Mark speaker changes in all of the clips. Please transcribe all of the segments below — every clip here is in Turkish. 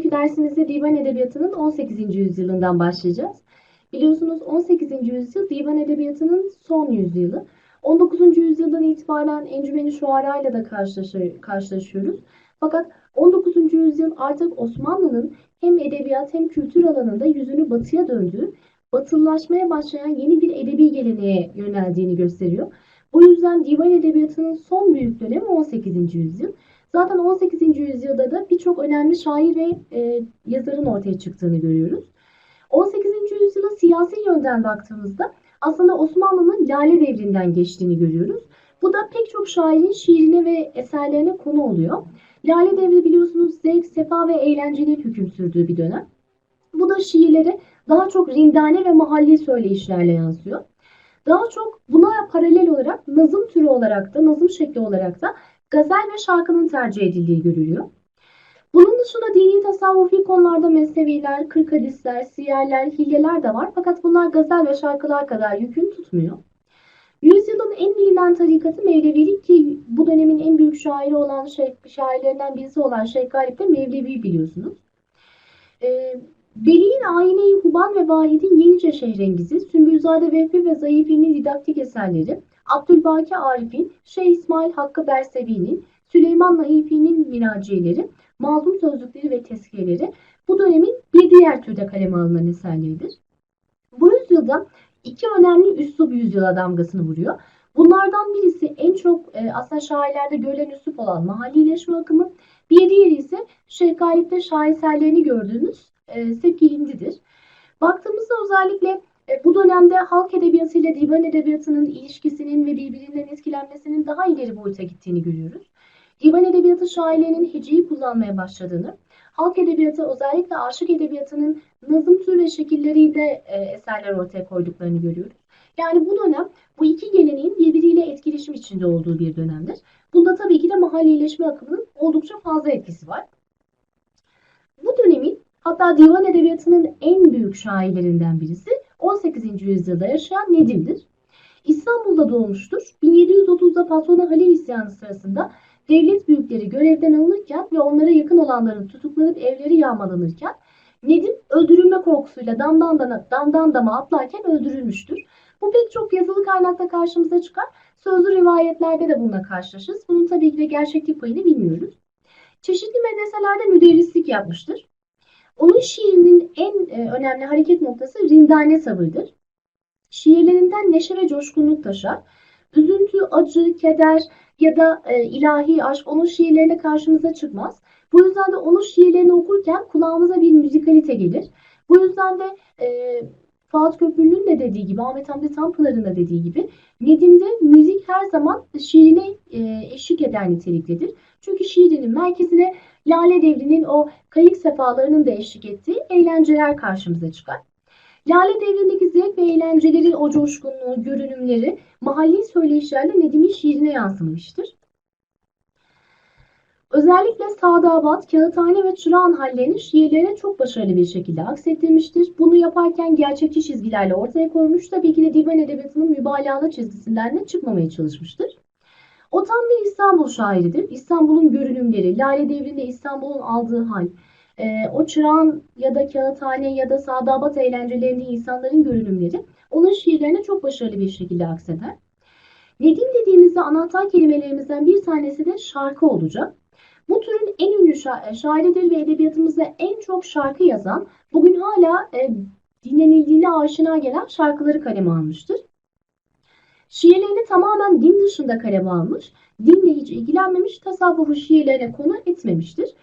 Speaker 1: Bugünkü dersimizde divan edebiyatının 18. yüzyılından başlayacağız. Biliyorsunuz 18. yüzyıl divan edebiyatının son yüzyılı. 19. yüzyıldan itibaren Encümeni Şuara ile de karşılaşıyoruz. Fakat 19. yüzyıl artık Osmanlı'nın hem edebiyat hem kültür alanında yüzünü batıya döndüğü, batılılaşmaya başlayan yeni bir edebi geleneğe yöneldiğini gösteriyor. Bu yüzden divan edebiyatının son büyük dönemi 18. yüzyıl. Zaten 18. yüzyılda da birçok önemli şair ve e, yazarın ortaya çıktığını görüyoruz. 18. yüzyıla siyasi yönden baktığımızda aslında Osmanlı'nın Lale Devri'nden geçtiğini görüyoruz. Bu da pek çok şairin şiirine ve eserlerine konu oluyor. Lale Devri biliyorsunuz zevk, sefa ve eğlencenin hüküm sürdüğü bir dönem. Bu da şiirlere daha çok rindane ve mahalli söyleyişlerle yansıyor. Daha çok buna paralel olarak nazım türü olarak da, nazım şekli olarak da gazel ve şarkının tercih edildiği görülüyor. Bunun dışında dini tasavvufi konularda mesneviler, kırk hadisler, siyerler, hilyeler de var. Fakat bunlar gazel ve şarkılar kadar yükün tutmuyor. Yüzyılın en bilinen tarikatı Mevlevilik ki bu dönemin en büyük şairi olan şey, şairlerinden birisi olan Şeyh Galip de Mevlevi biliyorsunuz. Ee, Veli'nin Ayine-i Huban ve Vahid'in Yenice Şehrengizi, Sümbülzade Vehbi ve Zayıfi'nin didaktik eserleri, Abdülbaki Arif'in, Şeyh İsmail Hakkı Bersevi'nin, Süleyman Nahifi'nin minaciyeleri, mazlum sözlükleri ve tezkiyeleri bu dönemin bir diğer türde kaleme alınan eserleridir. Bu yüzyılda iki önemli üslup yüzyıla damgasını vuruyor. Bunlardan birisi en çok e, aslında şairlerde görülen üslup olan mahallileşme akımı. Bir diğeri ise Şeyh Galip'te şaheserlerini gördüğümüz e, Sevgi Hindi'dir. Baktığımızda özellikle e, bu dönemde halk edebiyatı ile divan edebiyatının ilişkisinin ve birbirinden etkilenmesinin daha ileri boyuta gittiğini görüyoruz. Divan edebiyatı şairlerinin heceyi kullanmaya başladığını, halk edebiyatı özellikle aşık edebiyatının nazım tür ve şekilleriyle e, eserler ortaya koyduklarını görüyoruz. Yani bu dönem bu iki geleneğin birbiriyle etkileşim içinde olduğu bir dönemdir. Bunda tabii ki de mahallileşme akımının oldukça fazla etkisi var. Bu dönemin hatta divan edebiyatının en büyük şairlerinden birisi 18. yüzyılda yaşayan Nedim'dir. İstanbul'da doğmuştur. 1730'da patrona Halil isyanı sırasında devlet büyükleri görevden alınırken ve onlara yakın olanların tutuklanıp evleri yağmalanırken Nedim öldürülme korkusuyla damdan, dana, damdan dama atlarken öldürülmüştür. Bu pek çok yazılı kaynakta karşımıza çıkar. Sözlü rivayetlerde de bununla karşılaşırız. Bunun tabii ki de gerçeklik payını bilmiyoruz. Çeşitli medreselerde müderrislik yapmıştır. Onun şiirinin önemli hareket noktası rindane sabırdır. Şiirlerinden neşe ve coşkunluk taşar. Üzüntü, acı, keder ya da e, ilahi aşk onun şiirlerine karşımıza çıkmaz. Bu yüzden de onun şiirlerini okurken kulağımıza bir müzikalite gelir. Bu yüzden de e, Fuat Köprülü'nün de dediği gibi, Ahmet Hamdi Tanpınar'ın da dediği gibi Nedim'de müzik her zaman şiirine e, eşlik eden niteliktedir. Çünkü şiirinin merkezine Lale Devri'nin o kayık sefalarının da eşlik ettiği eğlenceler karşımıza çıkar. Lale Devri'ndeki zevk ve eğlencelerin o coşkunluğu, görünümleri mahalli söyleyişlerle Nedim'in şiirine yansımıştır. Özellikle Sadabat, Kağıthane ve Çırağan hallerini şiirlerine çok başarılı bir şekilde aksettirmiştir. Bunu yaparken gerçekçi çizgilerle ortaya koymuş, tabii ki de divan edebiyatının mübalağalı çizgisinden de çıkmamaya çalışmıştır. O tam bir İstanbul şairidir. İstanbul'un görünümleri, Lale Devri'nde İstanbul'un aldığı hal, e, o çırağın ya da kağıthane ya da sadabat eğlencelerinde insanların görünümleri onun şiirlerine çok başarılı bir şekilde akseder. Nedim dediğimizde anahtar kelimelerimizden bir tanesi de şarkı olacak. Bu türün en ünlü şa şairidir ve edebiyatımızda en çok şarkı yazan, bugün hala e, dinlenildiğine aşina gelen şarkıları kaleme almıştır. Şiirlerini tamamen din dışında kaleme almış, dinle hiç ilgilenmemiş, tasavvufu şiirlerine konu etmemiştir.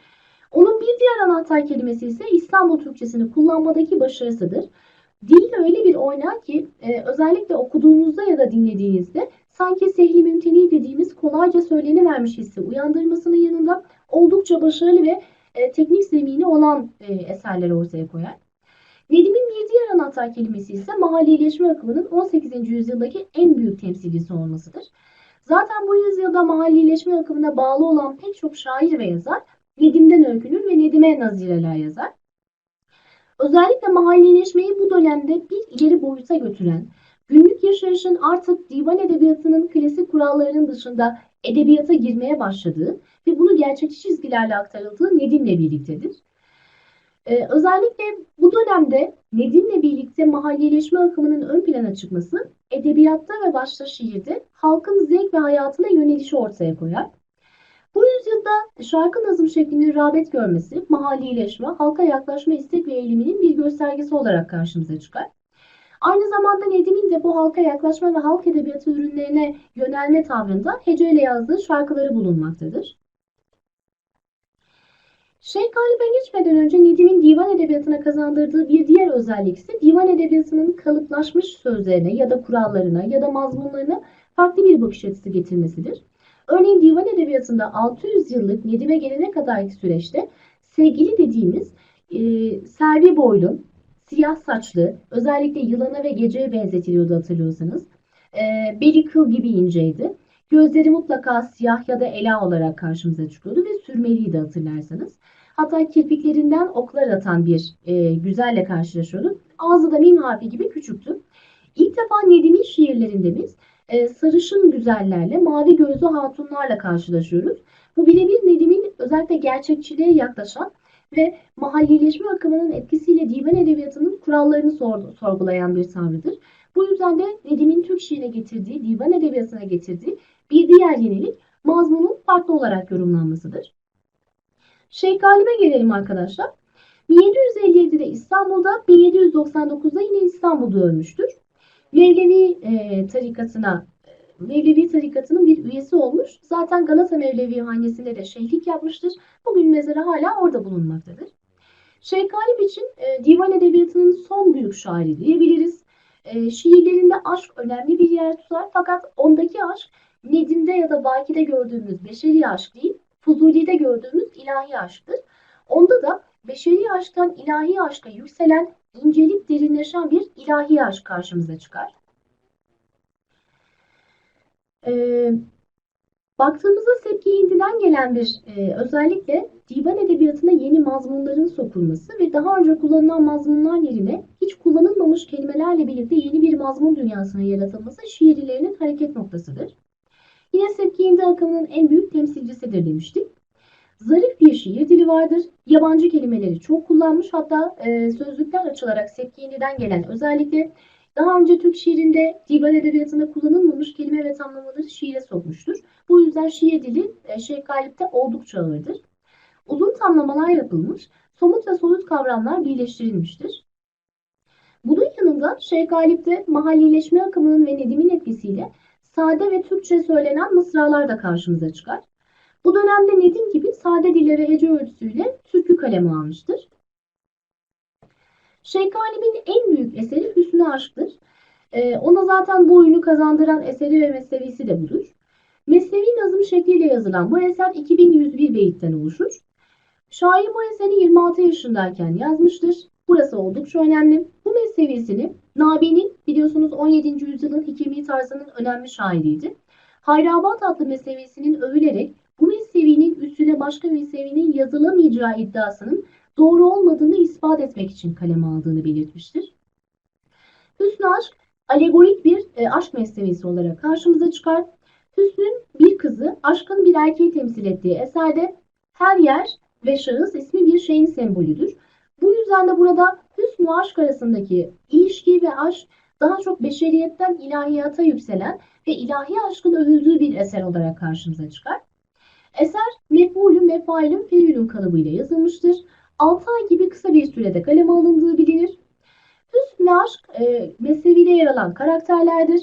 Speaker 1: Onun bir diğer anahtar kelimesi ise İstanbul Türkçesini kullanmadaki başarısıdır. Dil öyle bir oynar ki e, özellikle okuduğunuzda ya da dinlediğinizde sanki sehli mümteni dediğimiz kolayca söylenivermiş hissi uyandırmasının yanında oldukça başarılı ve e, teknik zemini olan e, eserler ortaya koyar. Nedim'in bir diğer anahtar kelimesi ise mahallileşme akımının 18. yüzyıldaki en büyük temsilcisi olmasıdır. Zaten bu yüzyılda mahallileşme akımına bağlı olan pek çok şair ve yazar Nedim'den öykünür ve Nedim'e nazireler yazar. Özellikle mahallileşmeyi bu dönemde bir ileri boyuta götüren, günlük yaşayışın artık divan edebiyatının klasik kurallarının dışında edebiyata girmeye başladığı ve bunu gerçekçi çizgilerle aktarıldığı Nedim'le birliktedir. Ee, özellikle bu dönemde Nedim'le birlikte mahalleleşme akımının ön plana çıkması edebiyatta ve başta şiirde halkın zevk ve hayatına yönelişi ortaya koyar. Bu yüzyılda şarkı nazım şeklinin rağbet görmesi, mahallileşme, halka yaklaşma istek ve eğiliminin bir göstergesi olarak karşımıza çıkar. Aynı zamanda Nedim'in de bu halka yaklaşma ve halk edebiyatı ürünlerine yönelme tavrında heceyle yazdığı şarkıları bulunmaktadır. Şeyh Galip'e geçmeden önce Nedim'in divan edebiyatına kazandırdığı bir diğer özellik ise divan edebiyatının kalıplaşmış sözlerine ya da kurallarına ya da mazmunlarına farklı bir bakış açısı getirmesidir. Örneğin divan edebiyatında 600 yıllık Nedim'e gelene kadarki süreçte sevgili dediğimiz e, servi boylu, siyah saçlı, özellikle yılana ve geceye benzetiliyordu hatırlıyorsanız. E, beli kıl gibi inceydi. Gözleri mutlaka siyah ya da ela olarak karşımıza çıkıyordu ve sürmeliydi hatırlarsanız. Hatta kirpiklerinden oklar atan bir e, güzelle karşılaşıyorduk. Ağzı da mim harfi gibi küçüktü. İlk defa Nedim'in şiirlerinde biz e, sarışın güzellerle, mavi gözlü hatunlarla karşılaşıyoruz. Bu birebir Nedim'in özellikle gerçekçiliğe yaklaşan ve mahallileşme akımının etkisiyle divan edebiyatının kurallarını sor, sorgulayan bir tavrıdır. Bu yüzden de Nedim'in Türk şiirine getirdiği, divan edebiyatına getirdiği bir diğer yenilik mazmunun farklı olarak yorumlanmasıdır. Şeyh Galip'e gelelim arkadaşlar. 1757'de İstanbul'da, 1799'da yine İstanbul'da ölmüştür. Mevlevi e, tarikatına Mevlevi tarikatının bir üyesi olmuş. Zaten Galata Mevlevi hanesinde de şeyhlik yapmıştır. Bugün mezarı hala orada bulunmaktadır. Şeyh Galip için e, divan edebiyatının son büyük şairi diyebiliriz. E, şiirlerinde aşk önemli bir yer tutar fakat ondaki aşk Nedim'de ya da Baki'de gördüğümüz beşeri aşk değil, Fuzuli'de gördüğümüz ilahi aşktır. Onda da beşeri aşktan ilahi aşka yükselen, incelip derinleşen bir ilahi aşk karşımıza çıkar. Ee, baktığımızda Sepki Hindi'den gelen bir e, özellikle divan edebiyatına yeni mazmunların sokulması ve daha önce kullanılan mazmunlar yerine hiç kullanılmamış kelimelerle birlikte yeni bir mazmun dünyasına yaratılması şiirlerinin hareket noktasıdır. Yine Sepki Hindi akımının en büyük temsilcisidir demiştik. Zarif bir şiir dili vardır. Yabancı kelimeleri çok kullanmış. Hatta e, sözlükler açılarak Sepki Hindi'den gelen özellikle daha önce Türk şiirinde divan edebiyatında kullanılmamış kelime ve tamlamaları şiire sokmuştur. Bu yüzden şiir dili e, Şeyh Galip'te oldukça ağırdır. Uzun tamlamalar yapılmış, somut ve soyut kavramlar birleştirilmiştir. Bunun yanında Şeyh Galip'te mahallileşme akımının ve Nedim'in etkisiyle sade ve Türkçe söylenen mısralar da karşımıza çıkar. Bu dönemde Nedim gibi sade dille ve hece ölçüsüyle türkü kaleme almıştır. Şeyh Galip'in en büyük eseri Hüsnü Aşk'tır. Ee, ona zaten bu oyunu kazandıran eseri ve mesnevisi de budur. Mesnevi nazım şekliyle yazılan bu eser 2101 beyitten oluşur. Şair bu eseri 26 yaşındayken yazmıştır. Burası oldukça önemli. Bu mesnevisini Nabi'nin biliyorsunuz 17. yüzyılın hikemi tarzının önemli şairiydi. Hayrabat adlı mesnevisinin övülerek bu mesnevinin üstüne başka mesnevinin yazılamayacağı iddiasının doğru olmadığını ispat etmek için kaleme aldığını belirtmiştir. Hüsnü aşk alegorik bir e, aşk mesnevisi olarak karşımıza çıkar. Hüsnün bir kızı aşkın bir erkeği temsil ettiği eserde her yer ve şahıs ismi bir şeyin sembolüdür. Bu yüzden de burada hüsnü aşk arasındaki ilişki ve aşk daha çok beşeriyetten ilahiyata yükselen ve ilahi aşkın övüldüğü bir eser olarak karşımıza çıkar. Eser mef'ulün, mefailün, feülün kalıbıyla yazılmıştır. 6 ay gibi kısa bir sürede kaleme alındığı bilinir. Hüsnü aşk e, mezhebide yer alan karakterlerdir.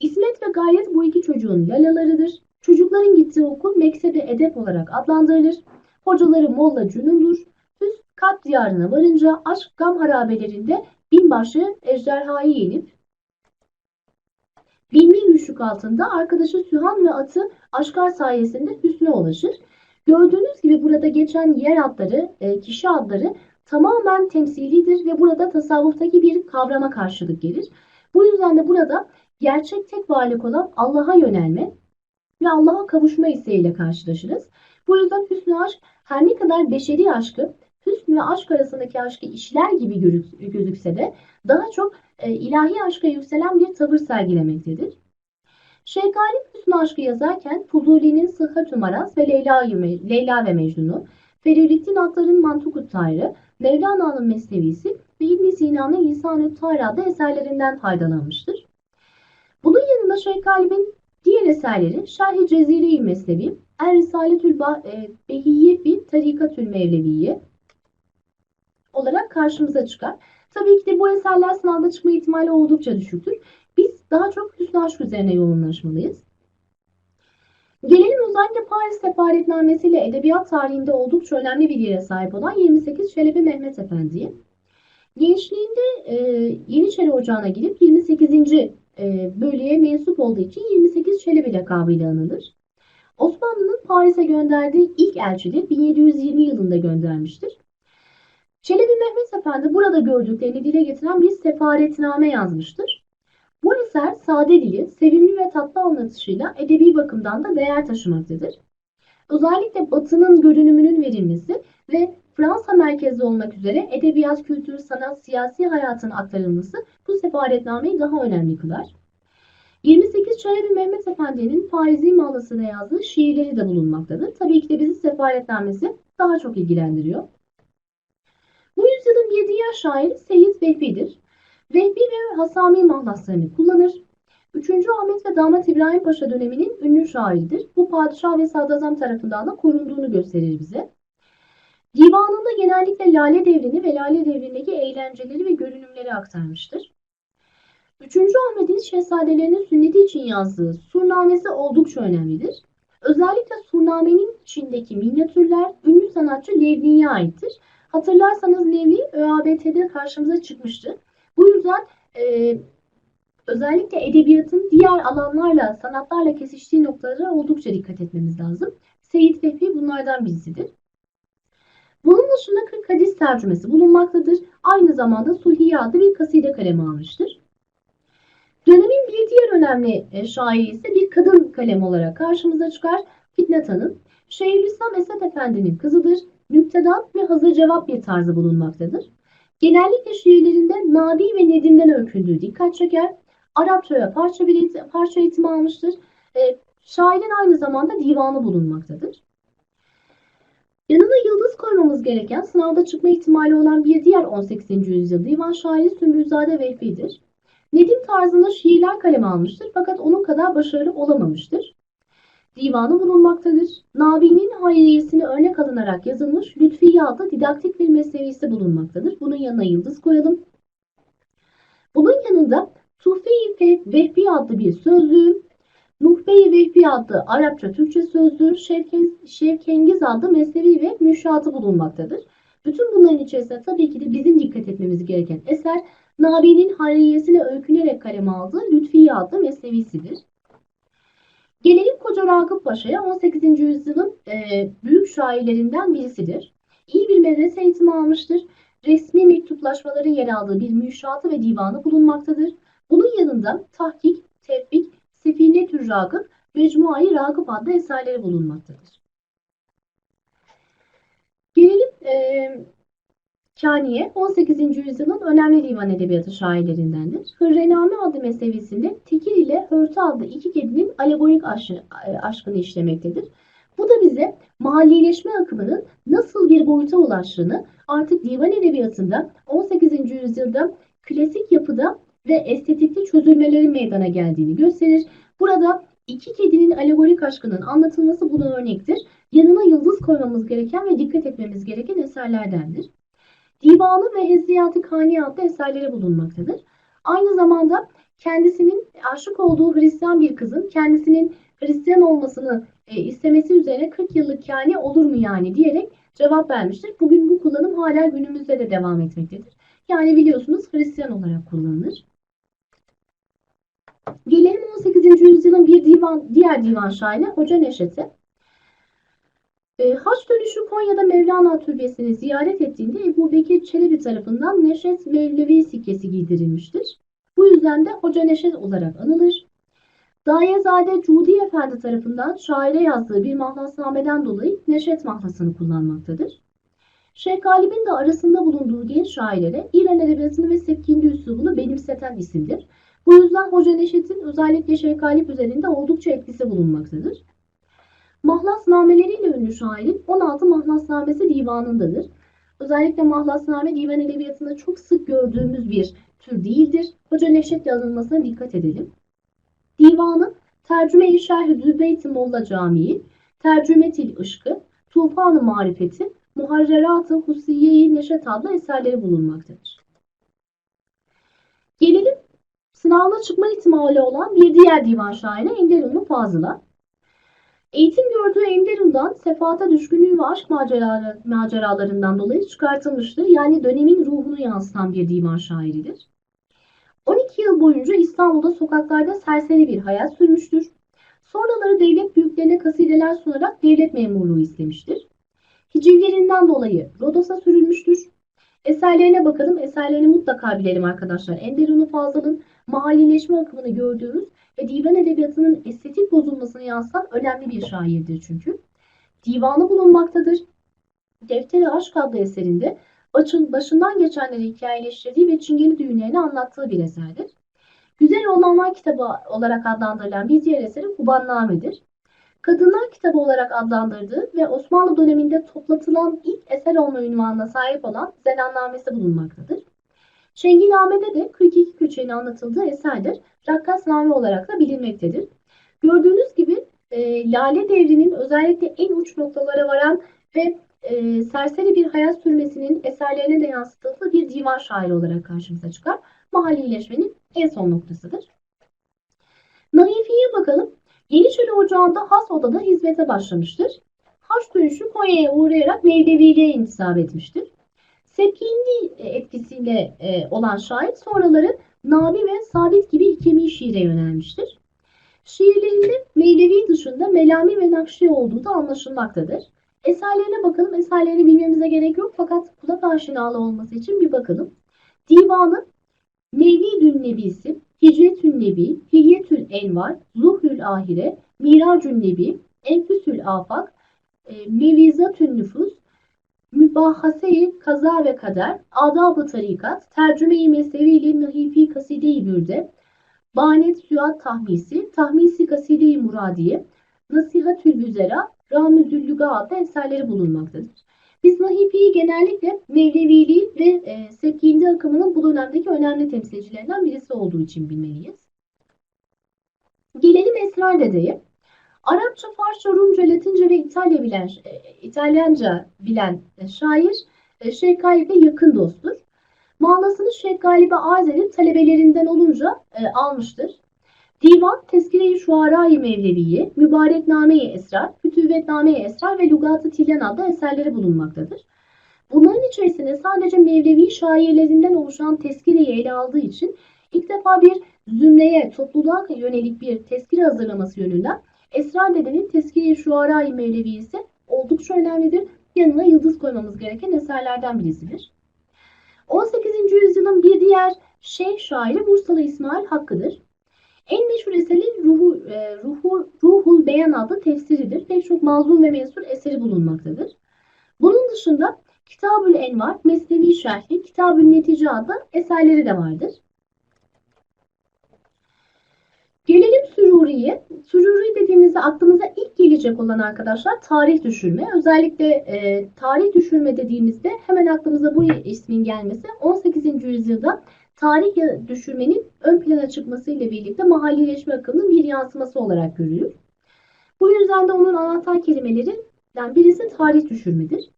Speaker 1: İsmet ve Gayet bu iki çocuğun lalalarıdır. Çocukların gittiği okul mektebe edep olarak adlandırılır. Hocaları Molla Cünun'dur. Kalp diyarına varınca aşk gam harabelerinde binbaşı ejderhayı yenip binli güçlük altında arkadaşı Sühan ve atı aşkar sayesinde Hüsn'e ulaşır. Gördüğünüz gibi burada geçen yer adları, e, kişi adları tamamen temsilidir ve burada tasavvuftaki bir kavrama karşılık gelir. Bu yüzden de burada gerçek tek varlık olan Allah'a yönelme ve Allah'a kavuşma isteğiyle karşılaşırız. Bu yüzden hüsnü aşk her ne kadar beşeri aşkı hüsn ve aşk arasındaki aşkı işler gibi gözükse de daha çok e, ilahi aşka yükselen bir tavır sergilemektedir. Şeyh Galip Hüsnü Aşkı yazarken Fuzuli'nin Sıhhat Maraz ve Leyla, Leyla ve Mecnun'u, Feridettin Atlar'ın Mantukut Tayrı, Mevlana'nın Mesnevisi ve İbn Sina'nın Lisan-ı Tarih adlı eserlerinden faydalanmıştır. Bunun yanında Şeyh Galip'in diğer eserleri Şerh-i Cezire-i Mesnevi, Er Risaletül e, Behiyye fi Tarikatül Mevleviye olarak karşımıza çıkar. Tabii ki de bu eserler sınavda çıkma ihtimali oldukça düşüktür. Biz daha çok hüsnü aşk üzerine yoğunlaşmalıyız. Gelelim özellikle Paris Sefaretnamesi ile edebiyat tarihinde oldukça önemli bir yere sahip olan 28 Çelebi Mehmet Efendi'ye. Gençliğinde e, Yeniçeri Ocağı'na gidip 28. E, bölüye mensup olduğu için 28 Çelebi lakabıyla anılır. Osmanlı'nın Paris'e gönderdiği ilk elçidir 1720 yılında göndermiştir. Çelebi Mehmet Efendi burada gördüklerini dile getiren bir sefaretname yazmıştır. Bu eser sade dili, sevimli ve tatlı anlatışıyla edebi bakımdan da değer taşımaktadır. Özellikle Batı'nın görünümünün verilmesi ve Fransa merkezli olmak üzere edebiyat, kültür, sanat, siyasi hayatın aktarılması bu sefaretnameyi daha önemli kılar. 28 Çelebi Mehmet Efendi'nin Faizi Mağlası'na yazdığı şiirleri de bulunmaktadır. Tabii ki de bizi sefaretnamesi daha çok ilgilendiriyor. Bu yüzyılın bir diğer şairi Seyyid Vehbi'dir. Vehbi ve Hasami mahlaslarını kullanır. 3. Ahmet ve Damat İbrahim Paşa döneminin ünlü şairidir. Bu padişah ve sadrazam tarafından da korunduğunu gösterir bize. Divanında genellikle Lale Devri'ni ve Lale Devri'ndeki eğlenceleri ve görünümleri aktarmıştır. 3. Ahmet'in şehzadelerinin sünneti için yazdığı Surnamesi oldukça önemlidir. Özellikle Surnamenin içindeki minyatürler ünlü sanatçı Levni'ye aittir. Hatırlarsanız Levni ÖABT'de karşımıza çıkmıştı. Bu yüzden e, özellikle edebiyatın diğer alanlarla, sanatlarla kesiştiği noktalara oldukça dikkat etmemiz lazım. Seyit Vehbi bunlardan birisidir. Bunun dışında 40 hadis tercümesi bulunmaktadır. Aynı zamanda Sulhiye adlı bir kaside kalemi almıştır. Dönemin bir diğer önemli e, şairi ise bir kadın kalem olarak karşımıza çıkar. Fitnat Hanım. Şeyhülislam Esed Efendi'nin kızıdır. Nüktedat ve hazır cevap bir tarzı bulunmaktadır. Genellikle şiirlerinde Nabi ve Nedim'den öykündüğü dikkat çeker. Arapçaya parça, bir parça eğitimi almıştır. E, şairin aynı zamanda divanı bulunmaktadır. Yanına yıldız koymamız gereken sınavda çıkma ihtimali olan bir diğer 18. yüzyıl divan şairi Sümbülzade Vehbi'dir. Nedim tarzında şiirler kaleme almıştır fakat onun kadar başarılı olamamıştır. Divanı bulunmaktadır. Nabi'nin hayriyesini örnek alınarak yazılmış Lütfiye adlı didaktik bir mesnevisi bulunmaktadır. Bunun yanına yıldız koyalım. Bunun yanında Tuhfe-i Vehbi adlı bir sözlüğü, Nuhbe-i Vehbi adlı Arapça Türkçe sözlüğü, Şevkengiz adlı mesnevi ve müşatı bulunmaktadır. Bütün bunların içerisinde tabii ki de bizim dikkat etmemiz gereken eser Nabi'nin hariyesine öykünerek kaleme aldığı Lütfiye adlı mesnevisidir. Gelelim Koca Ragıp Paşa'ya 18. yüzyılın e, büyük şairlerinden birisidir. İyi bir medrese eğitimi almıştır. Resmi mektuplaşmaların yer aldığı bir müşatı ve divanı bulunmaktadır. Bunun yanında tahkik, tevfik, Sefine-tür Ragıp, Mecmuayı Ragıp adlı eserleri bulunmaktadır. Gelelim e, Kaniye 18. yüzyılın önemli divan edebiyatı şairlerindendir. Hırrename adlı mesevisinde Tekir ile Hörtü adlı iki kedinin alegorik aşkı, aşkını işlemektedir. Bu da bize mahallileşme akımının nasıl bir boyuta ulaştığını artık divan edebiyatında 18. yüzyılda klasik yapıda ve estetikte çözülmelerin meydana geldiğini gösterir. Burada iki kedinin alegorik aşkının anlatılması buna örnektir. Yanına yıldız koymamız gereken ve dikkat etmemiz gereken eserlerdendir. Divanı ve Hezriyat-ı Kani adlı eserleri bulunmaktadır. Aynı zamanda kendisinin aşık olduğu Hristiyan bir kızın kendisinin Hristiyan olmasını e, istemesi üzerine 40 yıllık kani olur mu yani diyerek cevap vermiştir. Bugün bu kullanım hala günümüzde de devam etmektedir. Yani biliyorsunuz Hristiyan olarak kullanılır. Gelelim 18. yüzyılın bir divan, diğer divan şairi Hoca Neşet'e. E, haç dönüşü Konya'da Mevlana Türbesi'ni ziyaret ettiğinde Ebu Bekir Çelebi tarafından Neşet Mevlevi sikkesi giydirilmiştir. Bu yüzden de Hoca Neşet olarak anılır. Dayezade Cudi Efendi tarafından şaire yazdığı bir mahlasnameden dolayı Neşet mahlasını kullanmaktadır. Şeyh Galip'in de arasında bulunduğu genç şairlere İran edebiyatını ve sepkindi üslubunu benimseten isimdir. Bu yüzden Hoca Neşet'in özellikle Şeyh Galip üzerinde oldukça etkisi bulunmaktadır. Mahlas nameleriyle ünlü şairin 16 mahlasnamesi divanındadır. Özellikle mahlasname divan edebiyatında çok sık gördüğümüz bir tür değildir. Hoca Neşet'le alınmasına dikkat edelim. Divanı Tercüme-i Şerh-i Zübeyt-i Molla Camii, Tercümetil Işkı, Tufan-ı Marifeti, Muharrerat-ı Husiye-i Neşet adlı eserleri bulunmaktadır. Gelelim sınavına çıkma ihtimali olan bir diğer divan şairi Enderunlu Fazıl'a. Eğitim gördüğü Enderun'dan sefata düşkünlüğü ve aşk maceraları, maceralarından dolayı çıkartılmıştır. Yani dönemin ruhunu yansıtan bir divan şairidir. 12 yıl boyunca İstanbul'da sokaklarda serseri bir hayat sürmüştür. Sonraları devlet büyüklerine kasideler sunarak devlet memurluğu istemiştir. Hicivlerinden dolayı Rodos'a sürülmüştür. Eserlerine bakalım. Eserlerini mutlaka bilelim arkadaşlar. Enderun'u Fazıl'ın mahallileşme akımını gördüğümüz ve divan edebiyatının estetik bozulmasını yansıtan önemli bir şairdir çünkü. Divanı bulunmaktadır. Defteri Aşk adlı eserinde başından geçenleri hikayeleştirdiği ve çingeni düğünlerini anlattığı bir eserdir. Güzel Olanlar kitabı olarak adlandırılan bir diğer eseri Kubanname'dir. Kadınlar kitabı olarak adlandırdığı ve Osmanlı döneminde toplatılan ilk eser olma ünvanına sahip olan Zelannamesi bulunmaktadır. Şenginame'de de 42 köçeğin anlatıldığı eserdir. Rakkasname olarak da bilinmektedir. Gördüğünüz gibi e, Lale Devri'nin özellikle en uç noktalara varan ve e, serseri bir hayat sürmesinin eserlerine de yansıtıldığı bir divan şairi olarak karşımıza çıkar. Mahallileşmenin en son noktasıdır. Naifi'ye bakalım. Yeniçeri Ocağı'nda has odada hizmete başlamıştır. Haç dönüşü Konya'ya uğrayarak Mevleviliğe intisap etmiştir. Sepkindi etkisiyle e, olan şair sonraları Nabi ve Sabit gibi hikemi şiire yönelmiştir. Şiirlerinde Mevlevi dışında Melami ve Nakşi olduğu da anlaşılmaktadır. Eserlerine bakalım. Eserlerini bilmemize gerek yok fakat kulak aşinalı olması için bir bakalım. Divanı Mevlidün Nebisi, Hicretün Nebi, Hilyetül Envar, Zuhrül Ahire, Miracün Nebi, Enfüsül Afak, e, Mevizatün Nüfus, Mübahase-i Kaza ve Kader, Adab-ı Tarikat, Tercüme-i Mesnevi Nahifi Kaside-i Bürde, Banet Süat Tahmisi, Tahmisi Kaside-i Muradiye, Nasihatül Vüzera, Ramüzül Lüga adlı eserleri bulunmaktadır. Biz Nahifi'yi genellikle Mevleviliği ve e, Sepkindi akımının bu dönemdeki önemli temsilcilerinden birisi olduğu için bilmeliyiz. Gelelim Esrar Dede'ye. Arapça, Farsça, Rumca, Latince ve İtalya bilen, e, İtalyanca bilen e, şair e, Şeyh Galip'e yakın dosttur. Manasını Şeyh Galip'e arz edip talebelerinden olunca e, almıştır. Divan, Tezkire-i Şuara-i Mevleviye, Mübarekname-i Esrar, Fütüvetname-i Esrar ve Lugat-ı Tilyan adlı eserleri bulunmaktadır. Bunların içerisinde sadece Mevlevi şairlerinden oluşan tezkireyi ele aldığı için ilk defa bir zümreye, topluluğa yönelik bir tezkire hazırlaması yönünden Esrar Dede'nin Tezkire-i Şuara-i Mevleviyesi oldukça önemlidir. Yanına yıldız koymamız gereken eserlerden birisidir. 18. yüzyılın bir diğer şeyh şairi Bursalı İsmail Hakkı'dır. En meşhur eseri Ruhu, e, Ruhu, Ruhul Beyan adlı tefsiridir. Pek çok mazlum ve mensur eseri bulunmaktadır. Bunun dışında Kitabül Envar, Mesnevi Şerhi, Kitabül Netice adlı eserleri de vardır. Gelelim Süruri'ye. Süruri dediğimizde aklımıza ilk gelecek olan arkadaşlar tarih düşürme. Özellikle e, tarih düşürme dediğimizde hemen aklımıza bu ismin gelmesi 18. yüzyılda tarih düşürmenin ön plana çıkmasıyla birlikte mahallileşme akımının bir yansıması olarak görülür. Bu yüzden de onun anahtar kelimelerinden birisi tarih düşürmedir.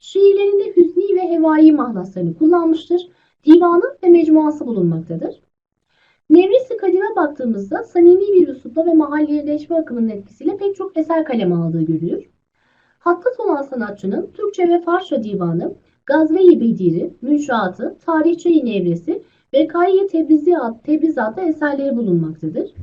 Speaker 1: Şiirlerinde hüzni ve hevai mahlaslarını kullanmıştır. Divanı ve mecmuası bulunmaktadır. Nevris-i Kadim'e baktığımızda samimi bir üslupla ve mahallileşme akımının etkisiyle pek çok eser kaleme aldığı görülür. Hattat olan sanatçının Türkçe ve Farsça divanı, Gazve-i Bediri, Münşaatı, Tarihçe-i Nevresi Bekaiye Tebrizi ad, Tebriz adlı eserleri bulunmaktadır.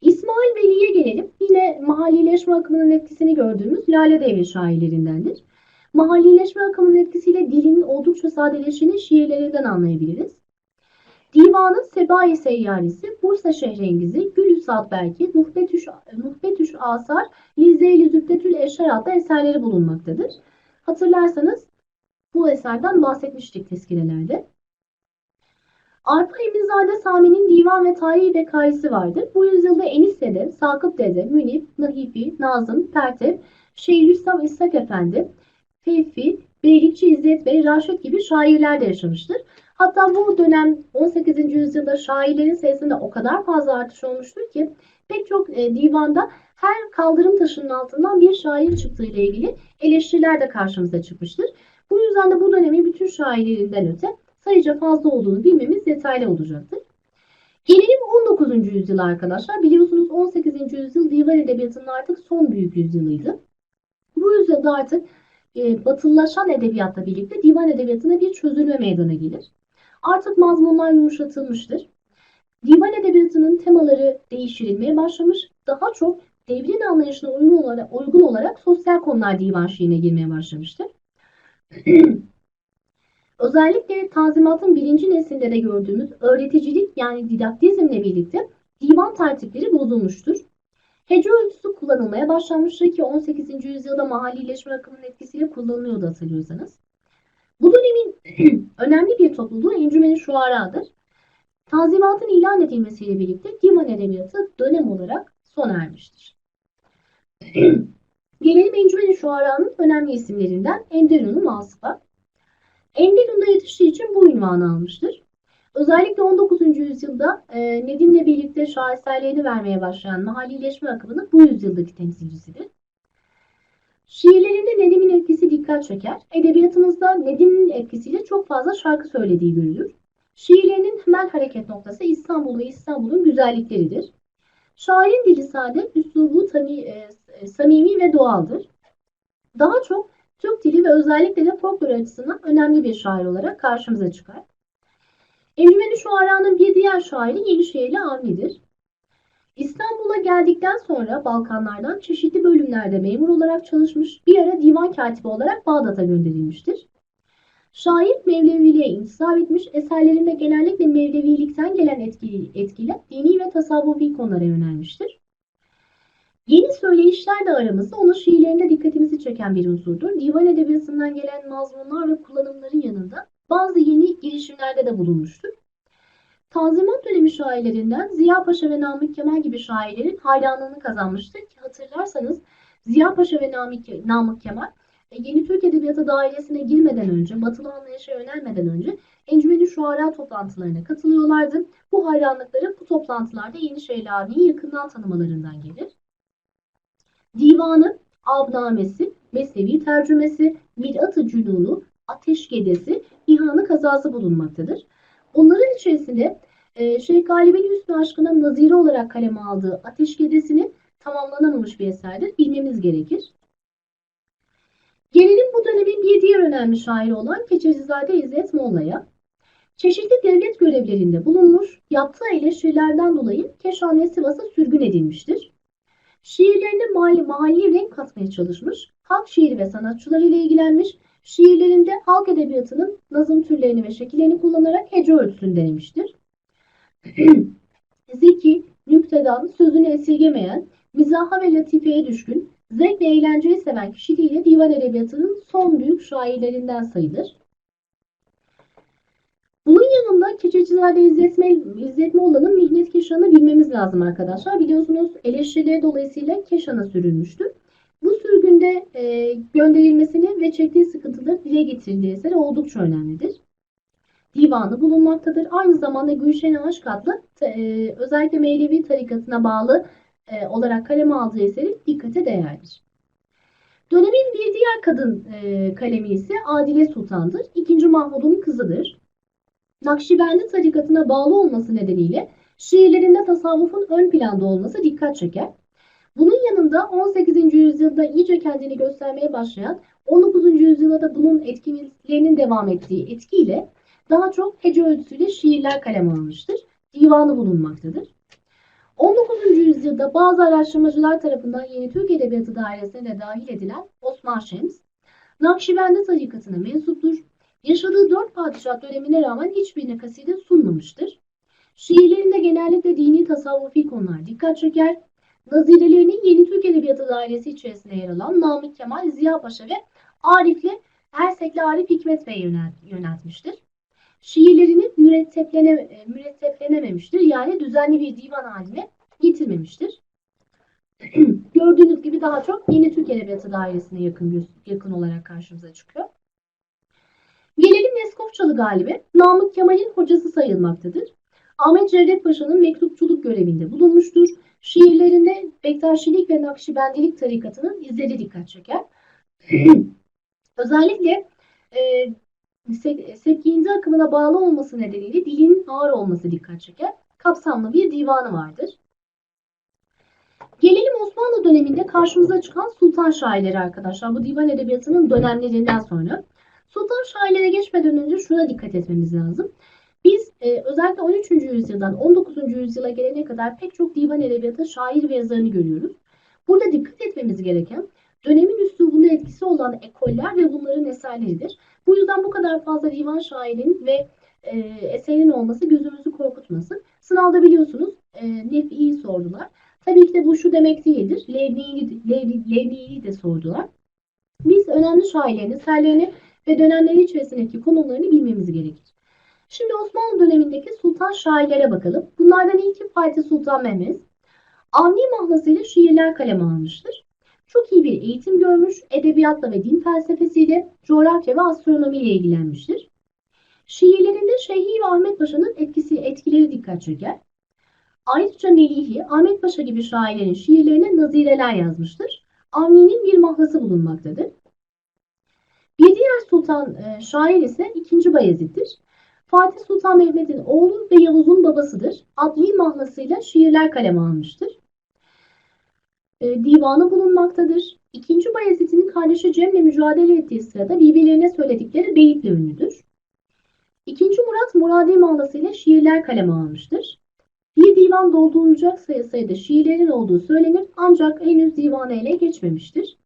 Speaker 1: İsmail Veli'ye gelelim. Yine mahallileşme akımının etkisini gördüğümüz Lale Devri şairlerindendir. Mahallileşme akımının etkisiyle dilinin oldukça sadeleştiğini şiirlerinden anlayabiliriz. Divanı Sebai Seyyarisi, Bursa Şehrengizi, Gül Üsad Belki, Nuhbetüş, Nuhbetüş Asar, Lizeyli Zübdetül Eşer adlı eserleri bulunmaktadır. Hatırlarsanız bu eserden bahsetmiştik tezkirelerde. Arpa Eminzade Sami'nin divan ve tarihi bekayesi vardır. Bu yüzyılda Enis Dede, Sakıp Dede, Münif, Nahifi, Nazım, Pertev, Şeyhülislam İshak Efendi, Tevfik, Beylikçi İzzet Bey, Raşit gibi şairler de yaşamıştır. Hatta bu dönem 18. yüzyılda şairlerin sayısında o kadar fazla artış olmuştur ki pek çok e, divanda her kaldırım taşının altından bir şair çıktığı ile ilgili eleştiriler de karşımıza çıkmıştır. Bu yüzden de bu dönemin bütün şairlerinden öte sayıca fazla olduğunu bilmemiz yeterli olacaktır. Gelelim 19. yüzyıla arkadaşlar. Biliyorsunuz 18. yüzyıl divan edebiyatının artık son büyük yüzyılıydı. Bu yüzyılda artık e, batılılaşan edebiyatla birlikte divan edebiyatına bir çözülme meydana gelir. Artık mazmunlar yumuşatılmıştır. Divan edebiyatının temaları değiştirilmeye başlamış. Daha çok devrin anlayışına uygun olarak, uygun olarak sosyal konular divan şiirine girmeye başlamıştır. Özellikle Tanzimat'ın birinci neslinde de gördüğümüz öğreticilik yani didaktizmle birlikte divan tertipleri bozulmuştur. Hece ölçüsü kullanılmaya başlanmıştır ki 18. yüzyılda mahallileşme akımının etkisiyle kullanılıyordu hatırlıyorsanız. Bu dönemin önemli bir topluluğu Encümeni Şuara'dır. Tanzimatın ilan edilmesiyle birlikte divan edebiyatı dönem olarak sona ermiştir. Gelelim Encümeni Şuara'nın önemli isimlerinden Enderun'u Masıf'a. Enderun'da yetiştiği için bu ünvanı almıştır. Özellikle 19. yüzyılda e, Nedim'le birlikte şaheserlerini vermeye başlayan mahallileşme akımının bu yüzyıldaki temsilcisidir. Şiirlerinde Nedim'in etkisi dikkat çeker. Edebiyatımızda Nedim'in etkisiyle çok fazla şarkı söylediği görülür. Şiirlerinin temel hareket noktası İstanbul ve İstanbul'un güzellikleridir. Şairin dili sade, üslubu tami, e, samimi ve doğaldır. Daha çok Türk dili ve özellikle de folklor açısından önemli bir şair olarak karşımıza çıkar. Encümeni Şuara'nın bir diğer şairi Yenişehirli Avni'dir. İstanbul'a geldikten sonra Balkanlardan çeşitli bölümlerde memur olarak çalışmış, bir ara divan katibi olarak Bağdat'a gönderilmiştir. Şair Mevleviliğe intisap etmiş, eserlerinde genellikle Mevlevilikten gelen etkili, etkiyle dini ve tasavvufi konulara yönelmiştir. Yeni söyleyişler de aramızda onun şiirlerinde dikkatimizi çeken bir unsurdur. Divan edebiyatından gelen mazmunlar ve kullanımların yanında bazı yeni girişimlerde de bulunmuştur. Tanzimat dönemi şairlerinden Ziya Paşa ve Namık Kemal gibi şairlerin hayranlığını kazanmıştır hatırlarsanız Ziya Paşa ve Namık, Namık Kemal e, Yeni Türk Edebiyatı dairesine girmeden önce, batılı anlayışa yönelmeden önce Encümeni Şuara toplantılarına katılıyorlardı. Bu hayranlıkları bu toplantılarda Yeni Şeylani'yi yakından tanımalarından gelir. Divanı, Avnamesi, Mesnevi tercümesi, Mirat-ı Cünunu, Ateşgedesi, İhanı kazası bulunmaktadır. Onların içerisinde e, Şeyh Galip'in Hüsnü Aşkı'na nazire olarak kaleme aldığı Ateşgedesi'nin tamamlanamamış bir eserdir. Bilmemiz gerekir. Gelelim bu dönemin bir diğer önemli şairi olan Keçecizade İzzet Molla'ya. Çeşitli devlet görevlerinde bulunmuş, yaptığı eleştirilerden dolayı Keşan ve Sivas'a sürgün edilmiştir. Şiirlerine mahalli, mahalli renk katmaya çalışmış, halk şiiri ve sanatçılarıyla ilgilenmiş, şiirlerinde halk edebiyatının nazım türlerini ve şekillerini kullanarak hece ölçüsünü denemiştir. Zeki, nüktedan, sözünü esirgemeyen, mizaha ve latifeye düşkün, zevk ve eğlenceyi seven kişiliğiyle divan edebiyatının son büyük şairlerinden sayılır. Bunun yanında Keçecilerde İzzet, İzzet Molla'nın Mihnet Keşan'ı bilmemiz lazım arkadaşlar. Biliyorsunuz eleştirileri dolayısıyla Keşan'a sürülmüştü. Bu sürgünde e, gönderilmesini ve çektiği sıkıntıları dile getirdiği eser oldukça önemlidir. Divanı bulunmaktadır. Aynı zamanda Gülşen Aşk adlı e, özellikle Mevlevi tarikatına bağlı e, olarak kaleme aldığı eseri dikkate değerdir. Dönemin bir diğer kadın e, kalemi ise Adile Sultan'dır. İkinci Mahmud'un kızıdır. Nakşibendi tarikatına bağlı olması nedeniyle şiirlerinde tasavvufun ön planda olması dikkat çeker. Bunun yanında 18. yüzyılda iyice kendini göstermeye başlayan 19. yüzyılda da bunun etkinliklerinin devam ettiği etkiyle daha çok hece ölçüsüyle şiirler kaleme almıştır. Divanı bulunmaktadır. 19. yüzyılda bazı araştırmacılar tarafından Yeni Türk Edebiyatı Dairesi'ne de dahil edilen Osman Şems, Nakşibendi tarikatına mensuptur. Yaşadığı dört padişah dönemine rağmen hiçbirine kaside sunmamıştır. Şiirlerinde genellikle dini tasavvufi konular dikkat çeker. Nazirelerini Yeni Türk Edebiyatı Dairesi içerisinde yer alan Namık Kemal, Ziya Paşa ve Arif'le Ersekli Arif Hikmet Bey yöneltmiştir. Şiirlerini müretteplene, müretteplenememiştir. Yani düzenli bir divan haline getirmemiştir. Gördüğünüz gibi daha çok Yeni Türk Edebiyatı Dairesi'ne yakın, yakın olarak karşımıza çıkıyor. Gelelim Leskofçalı Galibi. Namık Kemal'in hocası sayılmaktadır. Ahmet Cevdet Paşa'nın mektupçuluk görevinde bulunmuştur. Şiirlerinde Bektaşilik ve Nakşibendilik tarikatının izleri dikkat çeker. Özellikle e, Sepkiyindi akımına bağlı olması nedeniyle dilinin ağır olması dikkat çeker. Kapsamlı bir divanı vardır. Gelelim Osmanlı döneminde karşımıza çıkan sultan şairleri arkadaşlar. Bu divan edebiyatının dönemlerinden sonra. Sultan şairlere geçmeden önce şuna dikkat etmemiz lazım. Biz e, özellikle 13. yüzyıldan 19. yüzyıla gelene kadar pek çok divan edebiyatı şair ve yazarını görüyoruz. Burada dikkat etmemiz gereken dönemin üslubunda etkisi olan ekoller ve bunların eserleridir. Bu yüzden bu kadar fazla divan şairin ve e, eserinin olması gözümüzü korkutmasın. Sınavda biliyorsunuz e, Nefi'yi sordular. Tabii ki de bu şu demek değildir. Levni'yi Levni, de sordular. Biz önemli şairlerin eserlerini ve dönemleri içerisindeki konumlarını bilmemiz gerekir. Şimdi Osmanlı dönemindeki sultan şairlere bakalım. Bunlardan ilki Fatih Sultan Mehmet. Avni mahlasıyla şiirler kaleme almıştır. Çok iyi bir eğitim görmüş, edebiyatla ve din felsefesiyle, coğrafya ve astronomiyle ilgilenmiştir. Şiirlerinde Şeyhi ve Ahmet Paşa'nın etkisi, etkileri dikkat çeker. Ayrıca Melihi, Ahmet Paşa gibi şairlerin şiirlerine nazireler yazmıştır. Avni'nin bir mahlası bulunmaktadır. Bir diğer sultan e, şair ise 2. Bayezid'dir. Fatih Sultan Mehmet'in oğlu ve Yavuz'un babasıdır. Adli mahlasıyla şiirler kaleme almıştır. E, divanı bulunmaktadır. İkinci Bayezid'in kardeşi Cem'le mücadele ettiği sırada birbirlerine söyledikleri beyitle ünlüdür. İkinci Murat Muradi mahlasıyla şiirler kaleme almıştır. Bir divan doldurulacak sayı sayıda şiirlerin olduğu söylenir ancak henüz divanı ele geçmemiştir.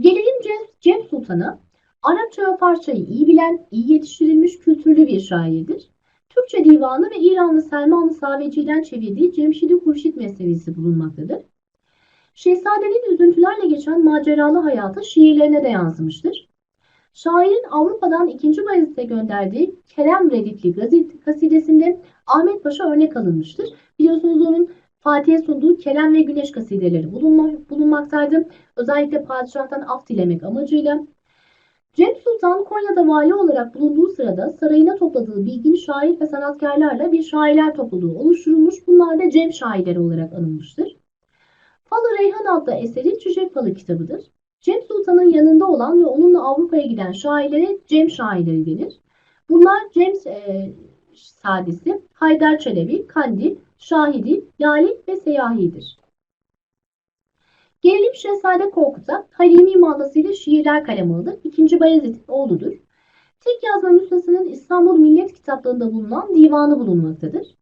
Speaker 1: Gelelim Cem, Cem Sultan'a. Arapça ve Farsçayı iyi bilen, iyi yetiştirilmiş kültürlü bir şairdir. Türkçe divanı ve İranlı Selman-ı Saveci'den çevirdiği Cemşid-i Hurşit mesnevisi bulunmaktadır. Şehzadenin üzüntülerle geçen maceralı hayatı şiirlerine de yansımıştır. Şairin Avrupa'dan 2. Bayezid'e gönderdiği Kerem Redifli gazet kasidesinde Ahmet Paşa örnek alınmıştır. Biliyorsunuz onun Fatih'e sunduğu Kerem ve Güneş kasideleri bulunma, bulunmaktaydı. Özellikle padişahtan af dilemek amacıyla. Cem Sultan Konya'da vali olarak bulunduğu sırada sarayına topladığı bilgin şair ve sanatkarlarla bir şairler topluluğu oluşturulmuş. Bunlar da Cem şairleri olarak anılmıştır. Falı Reyhan adlı eseri Çiçek Falı kitabıdır. Cem Sultan'ın yanında olan ve onunla Avrupa'ya giden şairlere Cem şairleri denir. Bunlar Cem e, Sadisi, Haydar Çelebi, Kandil, Şahidi, Lali ve Seyahi'dir. Gelelim Şehzade Korkut'a Halimi manasıyla şiirler kaleme alır. İkinci Bayezid'in oğludur. Tek yazma nüshasının İstanbul Millet Kitaplığı'nda bulunan divanı bulunmaktadır.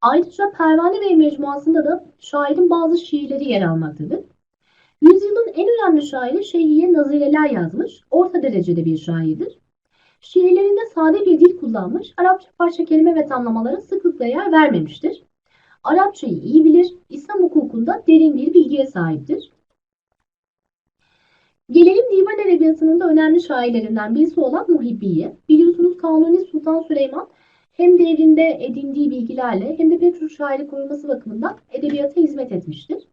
Speaker 1: Ayrıca Pervane Bey mecmuasında da şairin bazı şiirleri yer almaktadır. Yüzyılın en önemli şairi Şeyhiye Nazireler yazmış, orta derecede bir şairdir. Şiirlerinde sade bir dil kullanmış, Arapça parça kelime ve tamlamalara sıklıkla yer vermemiştir. Arapçayı iyi bilir, İslam hukukunda derin bir bilgiye sahiptir. Gelelim divan edebiyatının da önemli şairlerinden birisi olan Muhibbi'ye. Biliyorsunuz Kanuni Sultan Süleyman hem devrinde edindiği bilgilerle hem de pek çok şairi koruması bakımından edebiyata hizmet etmiştir.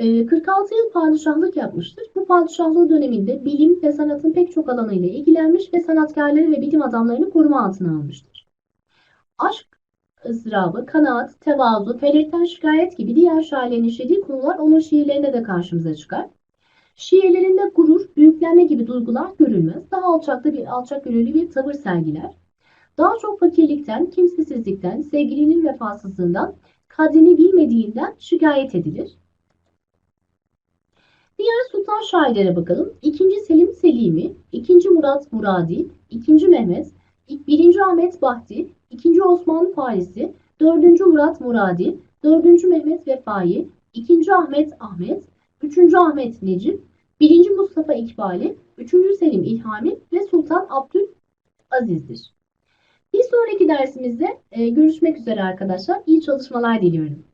Speaker 1: 46 ee, yıl padişahlık yapmıştır. Bu padişahlığı döneminde bilim ve sanatın pek çok alanıyla ilgilenmiş ve sanatkarları ve bilim adamlarını koruma altına almıştır. Aşk ızdırabı, kanaat, tevazu, felekten şikayet gibi diğer şairlerin işlediği konular onun şiirlerinde de karşımıza çıkar. Şiirlerinde gurur, büyüklenme gibi duygular görülmez. Daha alçakta bir alçak gönüllü bir tavır sergiler. Daha çok fakirlikten, kimsesizlikten, sevgilinin vefasızlığından, kadrini bilmediğinden şikayet edilir. Diğer sultan şairlere bakalım. 2. Selim Selimi, 2. Murat Muradi, 2. Mehmet, 1. Ahmet Bahti, 2. Osman Farisi, 4. Murat Muradi, 4. Mehmet Vefai, 2. Ahmet Ahmet, 3. Ahmet Necip, 1. Mustafa İkbali, 3. Selim İlhami ve Sultan Abdül Aziz'dir. Bir sonraki dersimizde e, görüşmek üzere arkadaşlar. İyi çalışmalar diliyorum.